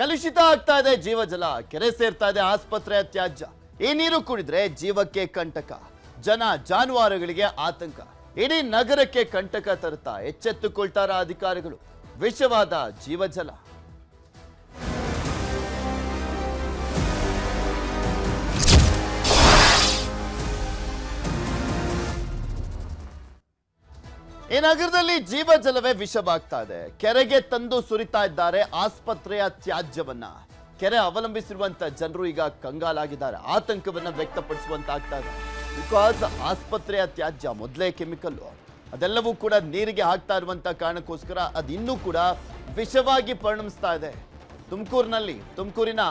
ಕಲುಷಿತ ಆಗ್ತಾ ಇದೆ ಜೀವಜಲ ಕೆರೆ ಸೇರ್ತಾ ಇದೆ, ಆಸ್ಪತ್ರೆ ತ್ಯಾಜ್ಯ ಈ ನೀರು ಕುಡಿದ್ರೆ ಜೀವಕ್ಕೆ ಕಂಟಕ. ಜನ ಜಾನುವಾರುಗಳಿಗೆ ಆತಂಕ. ಇಡೀ ನಗರಕ್ಕೆ ಕಂಟಕ ತರುತ್ತಾ ಎಚ್ಚೆತ್ತುಕೊಳ್ತಾರ ಅಧಿಕಾರಿಗಳು. ವಿಷವಾದ ಜೀವಜಲ ಈ ನಗರದಲ್ಲಿ ಜೀವಜಲವೇ ವಿಷವಾಗ್ತಾ ಇದೆ. ಕೆರೆಗೆ ತಂದು ಸುರಿತಾ ಇದ್ದಾರೆ ಆಸ್ಪತ್ರೆಯ ತ್ಯಾಜ್ಯವನ್ನ. ಕೆರೆ ಅವಲಂಬಿಸಿರುವಂತ ಜನರು ಈಗ ಕಂಗಾಲಾಗಿದ್ದಾರೆ. ಆತಂಕವನ್ನ ವ್ಯಕ್ತಪಡಿಸುವಂತ ಆಗ್ತಾ ಇದೆ. ಬಿಕಾಸ್ ಆಸ್ಪತ್ರೆಯ ತ್ಯಾಜ್ಯ ಮೊದಲೇ ಕೆಮಿಕಲ್. ಅದೆಲ್ಲವೂ ಕೂಡ ನೀರಿಗೆ ಹಾಕ್ತಾ ಇರುವಂತ ಕಾರಣಕ್ಕೋಸ್ಕರ ಅದು ಇನ್ನೂ ಕೂಡ ವಿಷವಾಗಿ ಪರಿಣಮಿಸ್ತಾ ಇದೆ. ತುಮಕೂರಿನಲ್ಲಿ, ತುಮಕೂರಿನ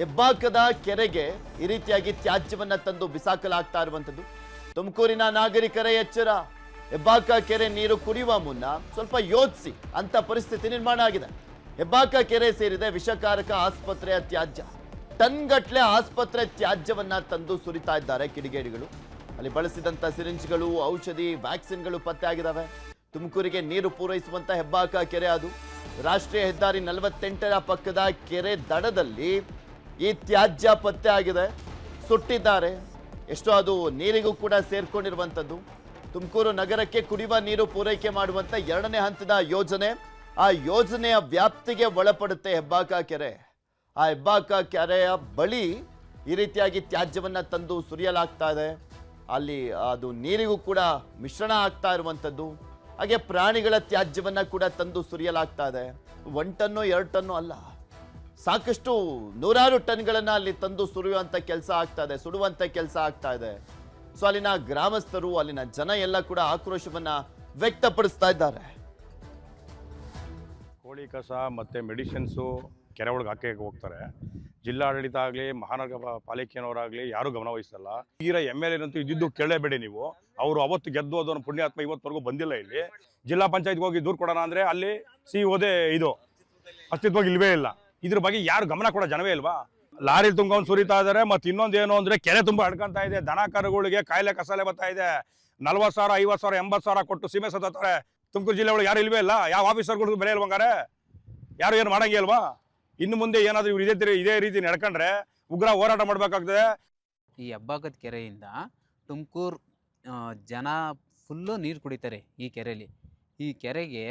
ಹೆಬ್ಬಾಕದ ಕೆರೆಗೆ ಈ ರೀತಿಯಾಗಿ ತ್ಯಾಜ್ಯವನ್ನ ತಂದು ಬಿಸಾಕಲಾಗ್ತಾ ಇರುವಂತದ್ದು ತುಮಕೂರಿನ ನಾಗರಿಕರ ಎಚ್ಚರ. ಹೆಬ್ಬಾಕ ಕೆರೆ ನೀರು ಕುಡಿಯುವ ಮುನ್ನ ಸ್ವಲ್ಪ ಯೋಚಿಸಿ ಅಂತ ಪರಿಸ್ಥಿತಿ ನಿರ್ಮಾಣ ಆಗಿದೆ. ಹೆಬ್ಬಾಕ ಕೆರೆ ಸೇರಿದೆ ವಿಷಕಾರಕ ಆಸ್ಪತ್ರೆಯ ತ್ಯಾಜ್ಯ. ಟನ್ಗಟ್ಲೆ ಆಸ್ಪತ್ರೆ ತ್ಯಾಜ್ಯವನ್ನ ತಂದು ಸುರಿತಾ ಇದ್ದಾರೆ ಕಿಡಿಗೇಡಿಗಳು. ಅಲ್ಲಿ ಬಳಸಿದಂತ ಸಿರಿಂಜ್ಗಳು, ಔಷಧಿ, ವ್ಯಾಕ್ಸಿನ್ಗಳು ಪತ್ತೆ ಆಗಿದ್ದಾವೆ ತುಮಕೂರಿಗೆ ನೀರು ಪೂರೈಸುವಂತ ಹೆಬ್ಬಾಕ ಕೆರೆ ಅದು. ರಾಷ್ಟ್ರೀಯ ಹೆದ್ದಾರಿ ನಲವತ್ತೆಂಟರ ಪಕ್ಕದ ಕೆರೆ ದಡದಲ್ಲಿ ಈ ತ್ಯಾಜ್ಯ ಪತ್ತೆ ಆಗಿದೆ. ಸುಟ್ಟಿದ್ದಾರೆ. ಎಷ್ಟೋ ಅದು ನೀರಿಗೂ ಕೂಡ ಸೇರ್ಕೊಂಡಿರುವಂಥದ್ದು ತುಮಕೂರು ನಗರಕ್ಕೆ ಕುಡಿಯುವ ನೀರು ಪೂರೈಕೆ ಮಾಡುವಂತ ಎರಡನೇ ಹಂತದ ಯೋಜನೆ. ಆ ಯೋಜನೆಯ ವ್ಯಾಪ್ತಿಗೆ ಒಳಪಡುತ್ತೆ ಹೆಬ್ಬಾಕ ಕೆರೆ. ಆ ಹೆಬ್ಬಾಕ ಕೆರೆಯ ಬಳಿ ಈ ರೀತಿಯಾಗಿ ತ್ಯಾಜ್ಯವನ್ನ ತಂದು ಸುರಿಯಲಾಗ್ತಾ ಇದೆ. ಅಲ್ಲಿ ಅದು ನೀರಿಗೂ ಕೂಡ ಮಿಶ್ರಣ ಆಗ್ತಾ ಇರುವಂಥದ್ದು ಹಾಗೆ ಪ್ರಾಣಿಗಳ ತ್ಯಾಜ್ಯವನ್ನ ಕೂಡ ತಂದು ಸುರಿಯಲಾಗ್ತಾ ಇದೆ. ಒನ್ ಟನ್ನು, ಎರಡು ಟನ್ನು ಅಲ್ಲ. ಸಾಕಷ್ಟು ನೂರಾರು ಟನ್ಗಳನ್ನ ಅಲ್ಲಿ ತಂದು ಸುರಿಯುವಂತ ಕೆಲಸ ಆಗ್ತಾ ಇದೆ, ಸುಡುವಂತ ಕೆಲಸ ಆಗ್ತಾ ಇದೆ. ಸೊ ಅಲ್ಲಿನ ಗ್ರಾಮಸ್ಥರು, ಅಲ್ಲಿನ ಜನ ಎಲ್ಲ ಕೂಡ ಆಕ್ರೋಶವನ್ನ ವ್ಯಕ್ತಪಡಿಸ್ತಾ ಇದ್ದಾರೆ. ಕೋಳಿ ಕಸ ಮತ್ತು ಮೆಡಿಸಿನ್ಸು ಕೆರೆ ಒಳಗೆ ಹಾಕಿ ಹೋಗ್ತಾರೆ. ಜಿಲ್ಲಾಡಳಿತ ಆಗಲಿ, ಮಹಾನಗರ ಪಾಲಿಕೆನವರಾಗಲಿ ಯಾರೂ ಗಮನ ಈಗ ಎಂ ಎಲ್ ಎನಂತೂ ಇದ್ದಿದ್ದು ಕೇಳಲೇಬೇಡಿ ನೀವು. ಅವರು ಅವತ್ತು ಗೆದ್ದು ಅದನ್ನು ಪುಣ್ಯಾತ್ಮ ಇವತ್ತವರೆಗೂ ಬಂದಿಲ್ಲ ಇಲ್ಲಿ. ಜಿಲ್ಲಾ ಪಂಚಾಯತ್ಗೆ ಹೋಗಿ ದೂರು ಕೊಡೋಣ ಅಂದರೆ ಅಲ್ಲಿ ಸಿ ಓದೇ ಇದು. ಅಸ್ತಿತ್ವವಾಗಿ ಇಲ್ವೇ ಇಲ್ಲ. ಇದ್ರ ಬಗ್ಗೆ ಯಾರು ಗಮನ ಕೊಡೋ ಜನವೇ ಇಲ್ವಾ? ಲಾರಿ ತುಂಬ್ಕೊಂಡು ಸುರಿತಾ ಇದ್ದಾರೆ ಮತ್ತೆ ಇನ್ನೊಂದು ಏನು ಅಂದ್ರೆ ಕೆರೆ ತುಂಬ ಅಡ್ಕೊಂತ ಇದೆ, ದನ ಕರುಗಳಿಗೆ ಕಾಯಿಲೆ ಕಸಾಲೆ ಬರ್ತಾ ಇದೆ. ನಲ್ವತ್ತು ಸಾವಿರ ಐವತ್ತು ಸಾವಿರ ಎಂಬತ್ತು ಸಾವಿರ ಕೊಟ್ಟು ಸೀಮೆ ಸತ್ತಾರೆ ತುಮಕೂರು ಜಿಲ್ಲೆ ಒಳಗೆ ಯಾರು ಇಲ್ವೇ ಇಲ್ಲ? ಯಾವ ಆಫೀಸರ್ಗಳು ಬೆಲೆ ಇಲ್ವಂಗಾರೆ ಯಾರು ಏನು ಮಾಡಂಗಿಲ್ವಾ ಇನ್ನು ಮುಂದೆ ಏನಾದರೂ ಇವ್ರು ಇದೇ ಇದೇ ರೀತಿ ನಡ್ಕೊಂಡ್ರೆ ಉಗ್ರ ಹೋರಾಟ ಮಾಡಬೇಕಾಗ್ತದೆ. ಈ ಹೆಬ್ಬಾಗದ ಕೆರೆಯಿಂದ ತುಮಕೂರು ಜನ ಫುಲ್ಲು ನೀರು ಕುಡಿತಾರೆ ಈ ಕೆರೆಯಲ್ಲಿ ಈ ಕೆರೆಗೆ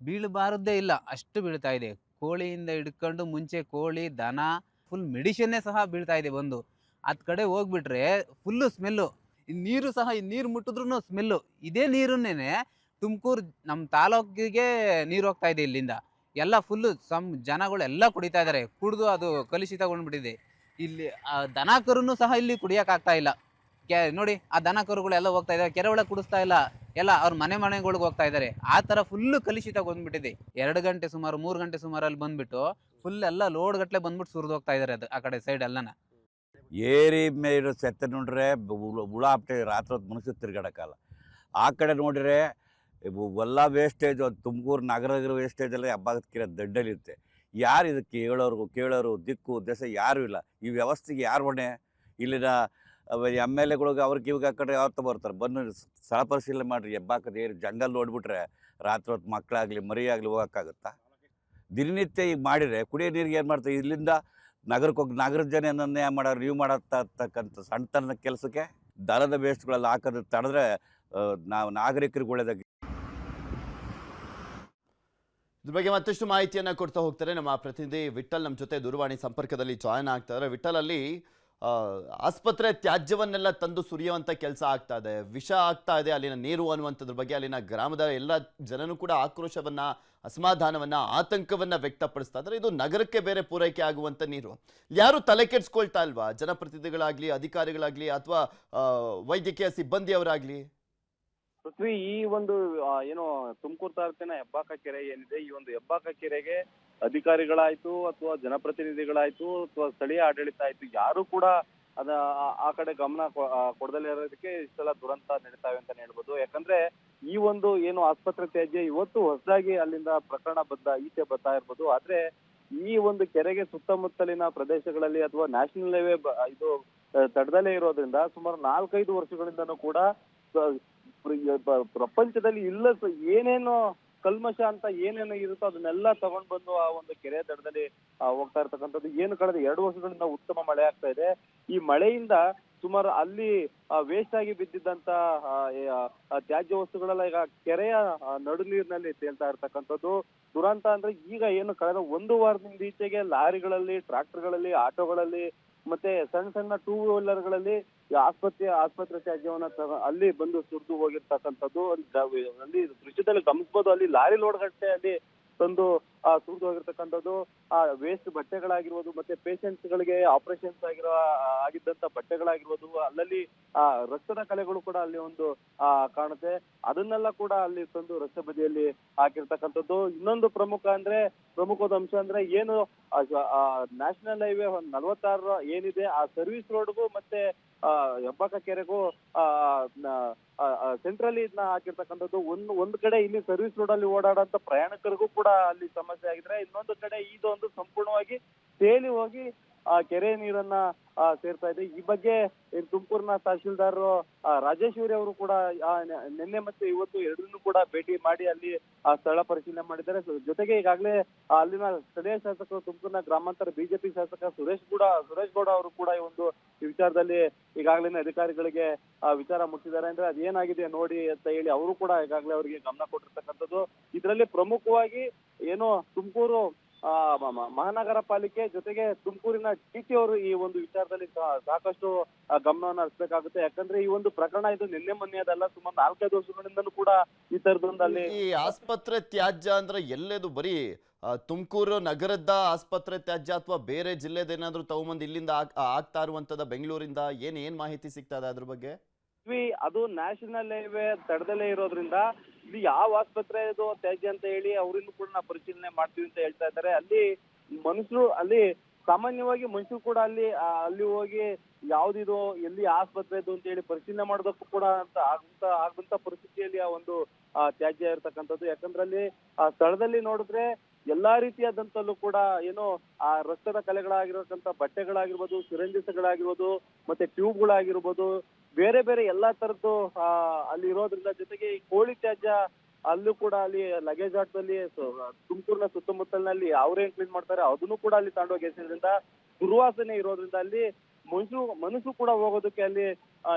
ಬೀಳಬಾರದ್ದೇ ಇಲ್ಲ, ಅಷ್ಟು ಬೀಳ್ತಾ ಇದೆ. ಕೋಳಿಯಿಂದ ಹಿಡ್ಕೊಂಡು ಮುಂಚೆ ಕೋಳಿ, ದನ ಫುಲ್ ಮೆಡಿಷನ್ನೇ ಸಹ ಬೀಳ್ತಾ ಇದೆ ಬಂದು. ಅದ್ ಕಡೆ ಹೋಗ್ಬಿಟ್ರೆ ಫುಲ್ಲು ಸ್ಮೆಲ್ಲು ನೀರು ಸಹ ನೀರು ಮುಟ್ಟಿದ್ರು ಸ್ಮೆಲ್ಲು ಇದೇ ನೀರನ್ನೇ ತುಮಕೂರು ನಮ್ಮ ತಾಲೂಕಿಗೆ ನೀರು ಹೋಗ್ತಾ ಇದೆ ಇಲ್ಲಿಂದ. ಎಲ್ಲ ಫುಲ್ಲು ಸಮ್ ಜನಗಳು ಎಲ್ಲ ಕುಡಿತಾ ಇದ್ದಾರೆ ಕುಡಿದು ಅದು ಕಲುಷಿತಗೊಂಡ್ಬಿಟ್ಟಿದೆ ಇಲ್ಲಿ, ಆ ದನಕರು ಸಹ ಇಲ್ಲಿ ಕುಡಿಯೋಕ್ಕಾಗ್ತಾ ಇಲ್ಲ. ಕೆ, ನೋಡಿ, ಆ ದನ ಕರುಗಳೆಲ್ಲ ಹೋಗ್ತಾ ಇದ್ದಾರೆ ಕೆರೆ ಒಳಗೆ ಕುಡಿಸ್ತಾ ಇಲ್ಲ. ಎಲ್ಲ ಅವ್ರ ಮನೆ ಮನೆಗಳಿಗೆ ಹೋಗ್ತಾ ಇದ್ದಾರೆ ಆ ಥರ ಫುಲ್ಲು ಕಲುಷಿತಗೊಂಡ್ಬಿಟ್ಟಿದೆ ಎರಡು ಗಂಟೆ ಸುಮಾರು, ಮೂರು ಗಂಟೆ ಸುಮಾರಲ್ಲಿ ಬಂದ್ಬಿಟ್ಟು ಫುಲ್ ಎಲ್ಲ ಲೋಡ್ ಗಟ್ಟಲೆ ಬಂದ್ಬಿಟ್ಟು ಸುರಿದು ಹೋಗ್ತಾ ಇದಾರೆ ಅದು ಆ ಕಡೆ ಸೈಡ್ ಎಲ್ಲನ. ಏರಿ ಮೇಲೆ ಸೆತ್ತ ನೋಡ್ರೆ ಹುಳ ಆಪ್ಟೆ ರಾತ್ರಿ ಹೊತ್ತು ಮನುಷ್ಯ ತಿರ್ಗಾಡಕ್ಕಲ್ಲ ಆ ಕಡೆ ನೋಡಿದ್ರೆ ಎಲ್ಲ ವೇಸ್ಟೇಜು ತುಮಕೂರು ನಗರ ವೇಸ್ಟೇಜ್ ಎಲ್ಲ ಹಬ್ಬದ ಕಿರ ದಡ್ಡಲ್ಲಿರುತ್ತೆ ಯಾರು ಇದಕ್ಕೆ ಹೇಳೋರು ಕೇಳೋರು, ದಿಕ್ಕು, ದೆಸ ಯಾರೂ ಇಲ್ಲ. ಈ ವ್ಯವಸ್ಥೆಗೆ ಯಾರು ಹೊಣೆ? ಇಲ್ಲಿನ ಎಂ ಎಲ್ ಎಗಳಿಗೆ ಅವ್ರಿಗೆ ಇವಾಗ ಆ ಕಡೆ ಯಾವತ್ತೂ ಬರ್ತಾರೆ? ಬಂದು ಸ್ಥಳ ಪರಿಶೀಲನೆ ಮಾಡಿರಿ ಹೆಬ್ಬಾಕದ ಏರಿ ಜಂಗಲ್ ನೋಡ್ಬಿಟ್ರೆ ರಾತ್ರಿ ಹೊತ್ತು ಮಕ್ಕಳಾಗಲಿ ಮರಿಯಾಗಲಿ ಹೋಗೋಕ್ಕಾಗುತ್ತಾ? ದಿನನಿತ್ಯ ಈಗ ಮಾಡಿದರೆ ಕುಡಿಯೋ ನೀರಿಗೆ ಏನು ಮಾಡ್ತಾರೆ? ಇಲ್ಲಿಂದ ನಗರಕ್ಕೆ ಹೋಗಿ ನಗರದ ಜನ ಏನನ್ನೇ ಮಾಡೋರು ನೀವು ಮಾಡತಕ್ಕಂಥ ಸಣ್ಣತನದ ಕೆಲಸಕ್ಕೆ ದರದ ಬೇಸ್ಟ್ಗಳಲ್ಲಿ ಹಾಕೋದು ತಡೆದ್ರೆ ನಾವು ನಾಗರಿಕರಿಗೆ ಒಳ್ಳೆಯದಾಗಿ ಇದ್ರ ಬಗ್ಗೆ ಮತ್ತಷ್ಟು ಮಾಹಿತಿಯನ್ನು ಕೊಡ್ತಾ ಹೋಗ್ತಾರೆ ನಮ್ಮ ಪ್ರತಿನಿಧಿ ವಿಠಲ್ ನಮ್ಮ ಜೊತೆ ದೂರವಾಣಿ ಸಂಪರ್ಕದಲ್ಲಿ ಜಾಯ್ನ್ ಆಗ್ತಾ ಇದ್ದಾರೆ ಆ, ಆಸ್ಪತ್ರೆ ತ್ಯಾಜ್ಯವನ್ನೆಲ್ಲ ತಂದು ಸುರಿಯುವಂಥ ಕೆಲಸ ಆಗ್ತಾ ಇದೆ. ವಿಷ ಆಗ್ತಾ ಇದೆ ಅಲ್ಲಿನ ನೀರು ಅನ್ನುವಂಥದ್ರ ಬಗ್ಗೆ ಅಲ್ಲಿನ ಗ್ರಾಮದ ಎಲ್ಲ ಜನನು ಕೂಡ ಆಕ್ರೋಶವನ್ನ ಅಸಮಾಧಾನವನ್ನ, ಆತಂಕವನ್ನ ವ್ಯಕ್ತಪಡಿಸ್ತಾ ಇದ್ದಾರೆ. ಇದು ನಗರಕ್ಕೆ ಬೇರೆ ಪೂರೈಕೆ ಆಗುವಂತ ನೀರು. ಯಾರು ತಲೆ ಕೆಡ್ಸ್ಕೊಳ್ತಾ ಇಲ್ವಾ? ಜನಪ್ರತಿನಿಧಿಗಳಾಗ್ಲಿ, ಅಧಿಕಾರಿಗಳಾಗ್ಲಿ, ಅಥವಾ ವೈದ್ಯಕೀಯ ಸಿಬ್ಬಂದಿಯವರಾಗ್ಲಿ? ಪೃಥ್ವಿ, ಈ ಒಂದು ಏನು ತುಮಕೂರು ತಾಲೂಕಿನ ಹೆಬ್ಬಾಕ ಕೆರೆ ಏನಿದೆ, ಈ ಒಂದು ಹೆಬ್ಬಾಕ ಕೆರೆಗೆ ಅಧಿಕಾರಿಗಳಾಯ್ತು, ಅಥವಾ ಜನಪ್ರತಿನಿಧಿಗಳಾಯ್ತು, ಅಥವಾ ಸ್ಥಳೀಯ ಆಡಳಿತ ಆಯ್ತು, ಯಾರು ಕೂಡ ಅದ ಆ- ಕಡೆ ಗಮನ ಕೊಡದಲೇ ಇರೋದಕ್ಕೆ ಇಷ್ಟೆಲ್ಲ ದುರಂತ ನಡೀತಾವೆ ಅಂತಾನೆ ಹೇಳ್ಬೋದು. ಯಾಕಂದ್ರೆ ಈ ಒಂದು ಏನು ಆಸ್ಪತ್ರೆ ತ್ಯಾಜ್ಯ ಇವತ್ತು ಹೊಸದಾಗಿ ಅಲ್ಲಿಂದ ಪ್ರಕರಣ ಬದ್ದ ಈಚೆ ಬರ್ತಾ ಇರ್ಬೋದು. ಆದ್ರೆ ಈ ಒಂದು ಕೆರೆಗೆ ಸುತ್ತಮುತ್ತಲಿನ ಪ್ರದೇಶಗಳಲ್ಲಿ ಅಥವಾ ನ್ಯಾಷನಲ್ ಹೈವೇ ಇದು ತಡದಲೇ ತಡದಲ್ಲೇ ಇರೋದ್ರಿಂದ ಸುಮಾರು ನಾಲ್ಕೈದು ವರ್ಷಗಳಿಂದನೂ ಕೂಡ ಪ್ರಪಂಚದಲ್ಲಿ ಇಲ್ಲ ಏನೇನು ಕಲ್ಮಶ ಅಂತ ಏನೇನು ಇರುತ್ತೋ ಅದನ್ನೆಲ್ಲ ತಗೊಂಡ್ ಬಂದು ಆ ಒಂದು ಕೆರೆ ದಡದಲ್ಲಿ ಹೋಗ್ತಾ ಇರ್ತಕ್ಕಂಥದ್ದು. ಏನು ಕಳೆದ ಎರಡು ವರ್ಷಗಳಿಂದ ಉತ್ತಮ ಮಳೆ ಆಗ್ತಾ ಇದೆ. ಈ ಮಳೆಯಿಂದ ಸುಮಾರು ಅಲ್ಲಿ ವೇಸ್ಟ್ ಆಗಿ ಬಿದ್ದಿದ್ದಂತ ತ್ಯಾಜ್ಯ ವಸ್ತುಗಳೆಲ್ಲ ಈಗ ಕೆರೆಯ ನಡು ನೀರಿನಲ್ಲಿ ತೇಲ್ತಾ ಇರ್ತಕ್ಕಂಥದ್ದು. ದುರಂತ ಅಂದ್ರೆ ಈಗ ಏನು ಕಳೆದ ಒಂದು ವಾರದಿಂದ ಈಚೆಗೆ ಲಾರಿಗಳಲ್ಲಿ ಟ್ರಾಕ್ಟರ್ಗಳಲ್ಲಿ ಆಟೋಗಳಲ್ಲಿ ಮತ್ತೆ ಸಣ್ಣ ಸಣ್ಣ ಟೂ ವೀಲರ್ಗಳಲ್ಲಿ ಆಸ್ಪತ್ರೆ ಆಸ್ಪತ್ರೆ ತ್ಯಾಜ್ಯವನ್ನ ಅಲ್ಲಿ ಬಂದು ಸುರಿದು ಹೋಗಿರ್ತಕ್ಕಂಥದ್ದು ಅಲ್ಲಿ ದೃಶ್ಯದಲ್ಲಿ ಗಮನಿಸಬಹುದು ಅಲ್ಲಿ ಲಾರಿ ಲೋಡ್ ಅಲ್ಲಿ ತಂದು, ಆ ಸುರಿದು ಹೋಗಿರ್ತಕ್ಕಂಥದ್ದು ಆ ವೇಸ್ಟ್ ಬಟ್ಟೆಗಳಾಗಿರ್ಬೋದು, ಮತ್ತೆ ಪೇಷಂಟ್ಸ್ ಗಳಿಗೆ ಆಪರೇಷನ್ಸ್ ಆಗಿರೋ ಆಗಿದ್ದಂತ ಬಟ್ಟೆಗಳಾಗಿರ್ಬೋದು, ಅಲ್ಲಲ್ಲಿ, ಆ, ರಕ್ತದ ಕಲೆಗಳು ಕೂಡ ಅಲ್ಲಿ ಒಂದು, ಆ, ಕಾಣುತ್ತೆ. ಅದನ್ನೆಲ್ಲ ಕೂಡ ಅಲ್ಲಿ ತಂದು ರಸ್ತೆ ಬದಿಯಲ್ಲಿ ಹಾಕಿರ್ತಕ್ಕಂಥದ್ದು. ಇನ್ನೊಂದು ಪ್ರಮುಖ ಅಂದ್ರೆ, ಪ್ರಮುಖವಾದ ಅಂಶ ಅಂದ್ರೆ ಏನು ನ್ಯಾಷನಲ್ ಹೈವೇ ನಲವತ್ತಾರು ಏನಿದೆ, ಆ ಸರ್ವಿಸ್ ರೋಡ್ಗೂ ಮತ್ತೆ ಹೆಬ್ಬಾಕ ಕೆರೆಗೂ ಸೆಂಟ್ರಲ್ಲಿ ಇದನ್ನ ಹಾಕಿರ್ತಕ್ಕಂಥದ್ದು ಒಂದು, ಒಂದ್ ಕಡೆ ಇಲ್ಲಿ ಸರ್ವಿಸ್ ರೋಡ್ ಅಲ್ಲಿ ಓಡಾಡಂತ ಪ್ರಯಾಣಿಕರಿಗೂ ಕೂಡ ಅಲ್ಲಿ ಸಮಸ್ಯೆ ಆಗಿದ್ರೆ ಇನ್ನೊಂದು ಕಡೆ ಇದೊಂದು ಸಂಪೂರ್ಣವಾಗಿ ತೇಲಿ ಹೋಗಿ ಕೆರೆ ನೀರನ್ನ ಆ, ಸೇರ್ತಾ ಇದೆ. ಈ ಬಗ್ಗೆ ತುಮಕೂರಿನ ತಹಶೀಲ್ದಾರ್ ಆ, ರಾಜೇಶ್ವರಿ ಅವರು ಕೂಡ ಆ, ನಿನ್ನೆ ಮತ್ತೆ ಇವತ್ತು ಎರಡನ್ನೂ ಕೂಡ ಭೇಟಿ ಮಾಡಿ ಅಲ್ಲಿ ಆ ಸ್ಥಳ ಪರಿಶೀಲನೆ ಮಾಡಿದ್ದಾರೆ. ಜೊತೆಗೆ ಈಗಾಗಲೇ ಆ, ಅಲ್ಲಿನ ಸ್ಥಳೀಯ ಶಾಸಕರು ತುಮಕೂರಿನ ಗ್ರಾಮಾಂತರ ಬಿಜೆಪಿ ಶಾಸಕ ಸುರೇಶ್ ಕೂಡ ಸುರೇಶ್ ಗೌಡ ಅವರು ಕೂಡ ಈ ಒಂದು ವಿಚಾರದಲ್ಲಿ ಈಗಾಗಲೇ ಅಧಿಕಾರಿಗಳಿಗೆ ಆ ವಿಚಾರ ಮುಟ್ಟಿದ್ದಾರೆ. ಅಂದ್ರೆ ಅದೇನಾಗಿದೆ ನೋಡಿ ಅಂತ ಹೇಳಿ ಅವರು ಕೂಡ ಈಗಾಗಲೇ ಅವರಿಗೆ ಗಮನ ಕೊಟ್ಟಿರ್ತಕ್ಕಂಥದ್ದು. ಇದರಲ್ಲಿ ಪ್ರಮುಖವಾಗಿ ಏನು ತುಮಕೂರು ಆ, ಮಹಾನಗರ ಪಾಲಿಕೆ ಜೊತೆಗೆ ತುಮಕೂರಿನ ಟಿಟಿ ಅವರು ಈ ಒಂದು ವಿಚಾರದಲ್ಲಿ ಸಾಕಷ್ಟು ಗಮನವನ್ನು ಹರಿಸಬೇಕಾಗುತ್ತೆ. ಯಾಕಂದ್ರೆ ಈ ಒಂದು ಪ್ರಕರಣ ಇದು ನಿನ್ನೆ ಮೊನ್ನೆದಲ್ಲ ಸುಮಾರು ನಾಲ್ಕೈದು ವರ್ಷಗಳಿಂದಲೂ ಕೂಡ ಈ ತರದೊಂದು ಅಲ್ಲಿ ಈ ಆಸ್ಪತ್ರೆ ತ್ಯಾಜ್ಯ ಅಂದ್ರೆ ಎಲ್ಲೇದು? ಬರೀ ತುಮಕೂರು ನಗರದ ಆಸ್ಪತ್ರೆ ತ್ಯಾಜ್ಯ ಅಥವಾ ಬೇರೆ ಜಿಲ್ಲೆದೇನಾದ್ರೂ ತಗೊಂಬಂದು ಇಲ್ಲಿಂದ ಆಗ್- ಆಗ್ತಾ ಇರುವಂತದ ಬೆಂಗಳೂರಿಂದ ಏನ್ ಏನ್ ಮಾಹಿತಿ ಸಿಗ್ತಾ ಇದೆ ಅದ್ರ ಬಗ್ಗೆ? ಅದು ನ್ಯಾಷನಲ್ ಹೈವೇ ತಡದಲ್ಲೇ ಇರೋದ್ರಿಂದ ಇದು ಯಾವ ಆಸ್ಪತ್ರೆ ಇದು ತ್ಯಾಜ್ಯ ಅಂತ ಹೇಳಿ ಅವರಿಂದ ಕೂಡ ನಾವು ಪರಿಶೀಲನೆ ಮಾಡ್ತೀವಿ ಅಂತ ಹೇಳ್ತಾ ಇದ್ದಾರೆ. ಅಲ್ಲಿ ಮನುಷ್ಯರು ಅಲ್ಲಿ ಸಾಮಾನ್ಯವಾಗಿ ಮನುಷ್ಯರು ಕೂಡ ಅಲ್ಲಿ ಅಲ್ಲಿ ಹೋಗಿ ಯಾವ್ದಿದು, ಎಲ್ಲಿ ಆಸ್ಪತ್ರೆ ಇದು ಅಂತ ಹೇಳಿ ಪರಿಶೀಲನೆ ಮಾಡೋದಕ್ಕೂ ಕೂಡ ಅಂತ ಆಗಂತ ಆಗಂತ ಪರಿಸ್ಥಿತಿಯಲ್ಲಿ ಆ ಒಂದು ತ್ಯಾಜ್ಯ ಇರತಕ್ಕಂಥದ್ದು. ಯಾಕಂದ್ರೆ ಅಲ್ಲಿ, ಆ, ಸ್ಥಳದಲ್ಲಿ ನೋಡಿದ್ರೆ ಎಲ್ಲಾ ರೀತಿಯಾದಂತಲ್ಲೂ ಕೂಡ ಏನು, ಆ, ರಕ್ತದ ಕಲೆಗಳಾಗಿರತಕ್ಕಂಥ ಬಟ್ಟೆಗಳಾಗಿರ್ಬೋದು, ಸಿರಂಜಿಸಗಳಾಗಿರ್ಬೋದು, ಮತ್ತೆ ಟ್ಯೂಬ್ಗಳಾಗಿರ್ಬೋದು ಬೇರೆ ಬೇರೆ ಎಲ್ಲಾ ತರದ್ದು ಅಲ್ಲಿ ಇರೋದ್ರಿಂದ ಜೊತೆಗೆ ಈ ಕೋಳಿ ತ್ಯಾಜ್ಯ ಅಲ್ಲೂ ಕೂಡ ಅಲ್ಲಿ ಲಗೇಜ್ ಆಟದಲ್ಲಿ ತುಮಕೂರಿನ ಸುತ್ತಮುತ್ತಲಿನಲ್ಲಿ ಅವರೇನ್ ಕ್ಲೀನ್ ಮಾಡ್ತಾರೆ. ಅದನ್ನು ಕೂಡ ಅಲ್ಲಿ ತಗೊಂಡೋಗಿ ಎಸೆಯೋದ್ರಿಂದ ದುರ್ವಾಸನೆ ಇರೋದ್ರಿಂದ ಅಲ್ಲಿ ಮನುಷ್ಯರು ಮನಸ್ಸು ಕೂಡ ಹೋಗೋದಕ್ಕೆ ಅಲ್ಲಿ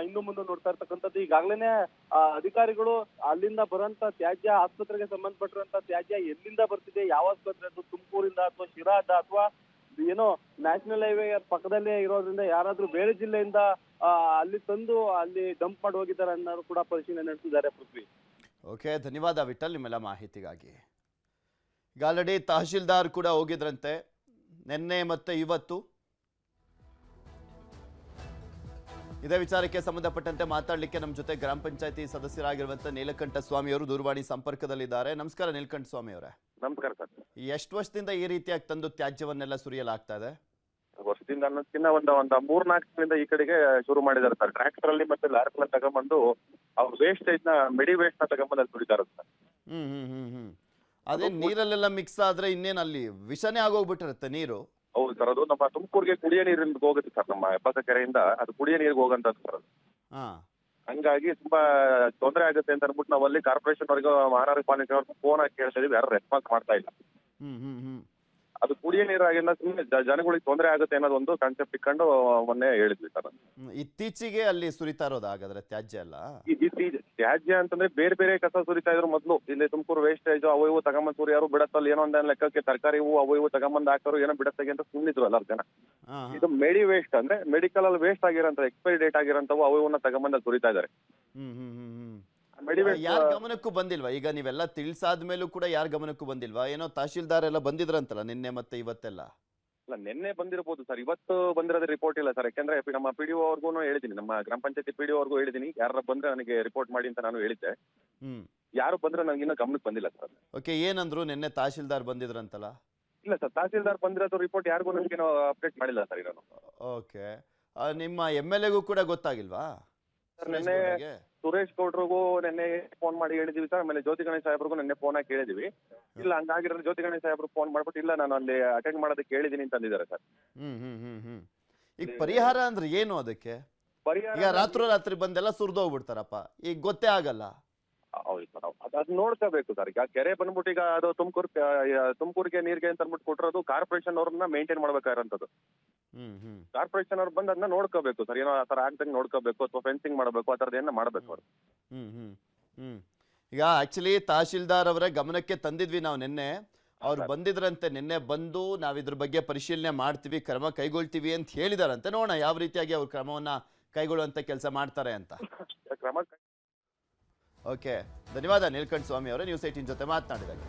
ಇನ್ನು ಮುಂದೆ ನೋಡ್ತಾ ಇರ್ತಕ್ಕಂಥದ್ದು. ಈಗಾಗಲೇ ಅಧಿಕಾರಿಗಳು ಅಲ್ಲಿಂದ ಬರೋಂತ ತ್ಯಾಜ್ಯ ಆಸ್ಪತ್ರೆಗೆ ಸಂಬಂಧಪಟ್ಟಿರುವಂತ ತ್ಯಾಜ್ಯ ಎಲ್ಲಿಂದ ಬರ್ತಿದೆ, ಯಾವ ಆಸ್ಪತ್ರೆ ಅದು? ತುಮಕೂರಿಂದ ಅಥವಾ ಶಿರಾದ ಅಥವಾ ಏನೋ ನ್ಯಾಷನಲ್ ಹೈವೇ ಪಕ್ಕದಲ್ಲೇ ಇರೋದ್ರಿಂದ ಯಾರಾದ್ರೂ ಬೇರೆ ಜಿಲ್ಲೆಯಿಂದ ಅಲ್ಲಿ ತಂದು ಅಲ್ಲಿ ಡಂಪ್ ಮಾಡಿ ಹೋಗಿದ್ದಾರೆ ಅನ್ನೋರು ಕೂಡ ಪರಿಶೀಲನೆ ನಡೆಸಿದ್ದಾರೆ ಪೃಥ್ವಿ. ಓಕೆ ಧನ್ಯವಾದ ವಿಠಲ್ ನಿಮ್ಮೆಲ್ಲ ಮಾಹಿತಿಗಾಗಿ. ಈಗ ಆಲ್ರೆಡಿ ತಹಶೀಲ್ದಾರ್ ಕೂಡ ಹೋಗಿದ್ರಂತೆ. ನಿನ್ನೆ ಮತ್ತೆ ಇವತ್ತು. ಇದೇ ವಿಚಾರಕ್ಕೆ ಸಂಬಂಧಪಟ್ಟಂತೆ ಮಾತಾಡಲಿಕ್ಕೆ ನಮ್ಮ ಜೊತೆ ಗ್ರಾಮ ಪಂಚಾಯತಿ ಸದಸ್ಯರಾಗಿರುವಂತಹ ನೀಲಕಂಠ ಸ್ವಾಮಿ ಅವರು ದೂರವಾಣಿ ಸಂಪರ್ಕದಲ್ಲಿದ್ದಾರೆ. ನಮಸ್ಕಾರ ನೀಲಕಂಠ ಸ್ವಾಮಿ ಅವರೇ. ನಮಸ್ಕಾರ ಸರ್. ಎಷ್ಟು ವರ್ಷದಿಂದ ಈ ರೀತಿಯಾಗಿ ತಂದು ತ್ಯಾಜ್ಯವನ್ನೆಲ್ಲ ಸುರಿಯಲಾಗ್ತಾ ಇದೆ? ಅನ್ನೋದಕ್ಕಿಂತ ಒಂದು ಒಂದು ಮೂರ್ ನಾಲ್ಕು ತಿಂಗಳಿಂದ ಈ ಕಡೆಗೆ ಶುರು ಮಾಡಿದ್ದಾರೆ ಸರ್ ಟ್ರ್ಯಾಕ್ಟರ್ ಅಲ್ಲಿ ಮತ್ತೆ ಲಾರಿಗಳನ್ನ ತಗೊಂಡ್ಬಂದು ಅವ್ರ ವೇಸ್ಟೇಜ್ನ ಮೆಡಿ ವೇಸ್ಟ್ನ ತಗೊಂಡ್ಬಂದು ಅಲ್ಲಿ ಸುರಿತಾರೆ ಸರ್ ಹ್ಮ್ ಹ್ಮ್ ಹ್ಮ್ ಹ್ಮ್. ಅದೇ ನೀರಲ್ಲೆಲ್ಲ ಮಿಕ್ಸ್ ಆದ್ರೆ ಇನ್ನೇನು ಅಲ್ಲಿ ವಿಷನೇ ಆಗೋಗ್ಬಿಟ್ಟಿರುತ್ತೆ ನೀರು. ಹೌದು ಸರ್ ಅದು ನಮ್ಮ ತುಮಕೂರಿಗೆ ಕುಡಿಯ ನೀರಿಂದ ಹೋಗುತ್ತೆ ಸರ್ ನಮ್ಮ ಎಪ್ಪತ್ತ ಕೆರೆಯಿಂದ. ಅದು ಕುಡಿಯ ನೀರಿಗೆ ಹೋಗಂತದ್ದು ಸರ್ ಅದು. ಹಾ. ಹಂಗಾಗಿ ತುಂಬಾ ತೊಂದರೆ ಆಗುತ್ತೆ ಅಂತ ಅನ್ಬಿಟ್ಟು ನಾವಲ್ಲಿ ಅಲ್ಲಿ ಕಾರ್ಪೊರೇಷನ್ ವರೆಗೂ ಮಹಾನಗರ ಪಾಲಿಕೆ ಅವ್ರಿಗೆ ಫೋನ್ ಹಾಕಿ ಕೇಳ್ತಾ ಇದೀವಿ. ಯಾರು ರೆಸ್ಪಾನ್ಸ್ ಮಾಡ್ತಾ ಇಲ್ಲ. ಹ್ಮ್ ಹ್ಮ್ ಹ್ಮ್. ಅದು ಕುಡಿಯೋ ನೀರಾಗಿಂದ ಸುಮ್ಮನೆ ಜನಗಳಿಗೆ ತೊಂದರೆ ಆಗುತ್ತೆ ಅನ್ನೋದು ಒಂದು ಕಾನ್ಸೆಪ್ಟ್ ಇಟ್ಕೊಂಡು ಮೊನ್ನೆ ಹೇಳಿದ್ವಿ ಸರ್. ಇತ್ತೀಚೆಗೆ ಅಲ್ಲಿ ಸುರಿತಾ ಇರೋದು ಹಾಗಾದ್ರೆ ತ್ಯಾಜ್ಯ ಅಲ್ಲ ತ್ಯಾಜ್ಯ ಅಂತಂದ್ರೆ ಬೇರೆ ಬೇರೆ ಕಸ ಸುರಿತಾ ಇದ್ರು ಮೊದಲು. ಇಲ್ಲಿ ತುಮಕೂರು ವೇಸ್ಟೇಜ್ ಅವು ಇವು ತಗೊಂಬಂದ್ ಸುರಿ ಯಾರು ಬಿಡತ್ತಲ್ಲ ಏನೋ ಒಂದ್ ಲೆಕ್ಕಕ್ಕೆ ತರಕಾರಿ ಹೂವು ಅವು ಇವು ತಗೊಂಬಂದ್ ಹಾಕೋರು ಏನೋ ಬಿಡತ್ತಾಗೆ ಅಂತ ಸುಮ್ಮನಿದ್ರು ಎಲ್ಲಾರು ಜನ. ಇದು ಮೆಡಿ ವೇಸ್ಟ್ ಅಂದ್ರೆ ಮೆಡಿಕಲ್ ಅಲ್ಲಿ ವೇಸ್ಟ್ ಆಗಿರೋ ಎಕ್ಸ್ಪೈರಿ ಡೇಟ್ ಆಗಿರೋ ಅವು ಇವನ್ನ ತಗೊಂಬಂದ್ ಸುರಿತಾ ಇದಾರೆ ಯಾರ ಗಮನಕ್ಕೂ ಬಂದಿಲ್ವಾ? ಈಗ ನೀವೆಲ್ಲ ತಿಳಿಸಾದ ಮೇಲೂ ಕೂಡ ಯಾರ ಗಮನಕ್ಕೂ ಬಂದಿಲ್ವಾ? ಏನೋ ತಹಶೀಲ್ದಾರ್ ಎಲ್ಲ ಬಂದಿದ್ರಂತಲ್ಲ ನಿನ್ನೆ ಮತ್ತೆ ಇವತ್ತೆಲ್ಲ? ಅಲ್ಲ ನಿನ್ನೆ ಬಂದಿರಬಹುದು ಸರ್. ಇವತ್ತು ಬಂದಿರೋದು ರಿಪೋರ್ಟ್ ಇಲ್ಲ ಸರ್. ಯಾಕಂದ್ರೆ ನಮ್ಮ ಪಿ ಡಿ ಅವ್ರಿಗೂ ಹೇಳಿದ್ದೀನಿ. ನಮ್ಮ ಗ್ರಾಮ ಪಂಚಾಯತಿ ಪಿ ಡಿ ಅವ್ರಿಗೂ ಹೇಳಿದ್ದೀನಿ. ಯಾರು ಬಂದ್ರೆ ನನಗೆ ರಿಪೋರ್ಟ್ ಮಾಡಿ ಅಂತ ನಾನು ಹೇಳಿದ್ದೆ. ಹ್ಮ್. ಯಾರು ಬಂದ್ರೆ ನನಗೆ ಇನ್ನೂ ಗಮನಕ್ಕೆ ಬಂದಿಲ್ಲ ಸರ್. ಓಕೆ ಏನಂದ್ರು ನಿನ್ನೆ ತಹಶೀಲ್ದಾರ್ ಬಂದಿದ್ರಂತಲ್ಲ? ಇಲ್ಲ ಸರ್. ತಹಶೀಲ್ದಾರ್ ಬಂದಿರೋದು ರಿಪೋರ್ಟ್ ಯಾರಿಗೂ ನನಗೆ ಅಪ್ಡೇಟ್ ಮಾಡಿಲ್ಲ ಸರ್ ನಾನು ಓಕೆ. ನಿಮ್ಮ ಎಂ ಎಲ್ ಎಗೂ ಕೂಡ ಗೊತ್ತಾಗಿಲ್ವಾ? ಸರ್ ಸುರೇಶ್ ನಿನ್ನೆ ಗೌಡಗೆ? ಸುರೇಶ್ ಗೌಡ್ರಿಗೂ ನಿನ್ನೆ ಫೋನ್ ಮಾಡಿ ಹೇಳಿದೀವಿ ಸರ್. ಆಮೇಲೆ ಜ್ಯೋತಿ ಗಣೇಶ್ ಸಾಹೇಬ್ರಿಗೂ ನಿನ್ನೆ ಫೋನ್ ಹಾಕಿ ಹೇಳಿದೀವಿ. ಇಲ್ಲ ಹಂಗಾಗಿರೋದು ಜ್ಯೋತಿ ಗಣೇಶ್ ಸಾಹೇಬ್ರು ಫೋನ್ ಮಾಡ್ಬಿಟ್ಟು ಇಲ್ಲ ನಾನು ಅಲ್ಲಿ ಅಟೆಂಡ್ ಮಾಡೋದಕ್ಕೆ ಹೇಳಿದೀನಿ ಅಂತ ಅಂದಿದ್ದಾರೆ ಸರ್. ಹ್ಮ್ ಹ್ಮ್ ಹ್ಮ್ ಹ್ಮ್. ಈಗ ಪರಿಹಾರ ಅಂದ್ರೆ ಏನು ಅದಕ್ಕೆ? ಪರಿಹಾರ ಈಗ ರಾತ್ರಿ ರಾತ್ರಿ ಬಂದೆಲ್ಲ ಸುರಿದೋಗ್ಬಿಡ್ತಾರಪ್ಪ. ಈಗ ಗೊತ್ತೇ ಆಗಲ್ಲ. ಹೌದು ಸರ್ ಅದು ಅದು ನೋಡ್ಕೋಬೇಕು ಸರ್ ಈಗ ಕೆರೆ ಬಂದ್ಬಿಟ್ಟು ಈಗ ಅದು ತುಮಕೂರು ತುಮಕೂರಿಗೆ ನೀರಿಗೆ ಅಂತ ಅಂದ್ಬಿಟ್ಟು ಕೊಟ್ಟಿರೋದು ಕಾರ್ಪೊರೇಷನ್ ಅವ್ರನ್ನ ಮೇಂಟೈನ್ ಮಾಡ್ಬೇಕಾಗಿರೋಂಥದ್ದು. ಕಾರ್ಪೊರೇಷನ್ ಅವ್ರು ಬಂದ್ ಅದನ್ನ ನೋಡ್ಕೋಬೇಕು ಸರ್ ಏನೋ ಆ ಥರ ಆಗ್ದಂಗೆ ನೋಡ್ಕೋಬೇಕು ಅಥವಾ ಫೆನ್ಸಿಂಗ್ ಮಾಡಬೇಕು ಆ ಥರದ್ದು ಏನೋ ಮಾಡಬೇಕು ಅವ್ರು. ಹ್ಮ್ ಈಗ ಆಕ್ಚುಲಿ ತಹಶೀಲ್ದಾರ್ ಅವರ ಗಮನಕ್ಕೆ ತಂದಿದ್ವಿ ನಾವು ನಿನ್ನೆ. ಅವ್ರು ಬಂದಿದ್ರಂತೆ ನಿನ್ನೆ ಬಂದು ನಾವು ಇದ್ರ ಬಗ್ಗೆ ಪರಿಶೀಲನೆ ಮಾಡ್ತೀವಿ ಕ್ರಮ ಕೈಗೊಳ್ತೀವಿ ಅಂತ ಹೇಳಿದಾರಂತೆ. ನೋಡೋಣ ಯಾವ ರೀತಿಯಾಗಿ ಅವ್ರ ಕ್ರಮವನ್ನ ಕೈಗೊಳ್ಳುವಂತ ಕೆಲಸ ಮಾಡ್ತಾರೆ ಅಂತ. ಕ್ರಮ ಓಕೆ. ಧನ್ಯವಾದ ನೀಲ್ಕಂಠ ಸ್ವಾಮಿ ಅವರೇ. ನ್ಯೂಸ್ ಏಟಿನ್ ಜೊತೆ ಮಾತನಾಡಿದಾಗ.